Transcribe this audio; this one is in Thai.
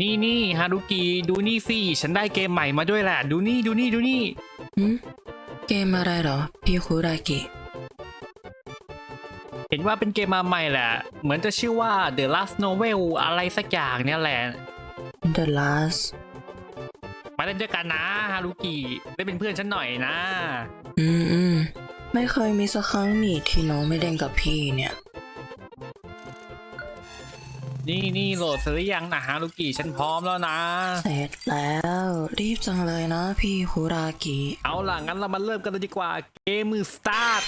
นี่นี่ฮารุกิดูนี่สิฉันได้เกมใหม่มาด้วยแหละดูนี่ดูนี่ดูนี่หืมเกมอะไรเหรอพี่คุรากิเห็นว่าเป็นเกมมาใหม่แหละ เหมือนจะชื่อว่า The Last Novel อะไรสักอย่างเนี่ยแหละ The Last มาเล่นด้วยกันนะฮารุกิได้เป็นเพื่อนฉันหน่อยนะ อืมอืมไม่เคยมีสักครั้งนี่ที่น้องไม่เล่นกับพี่เนี่ย นี่นี่โหลดเสร็จหรือยังนะฮารุกิฉันพร้อมแล้วนะ เสร็จแล้วรีบจังเลยนะพี่คุรากิ เอาล่ะงั้นเรามาเริ่มกันเลยดีกว่า เกมมือสตาร์ท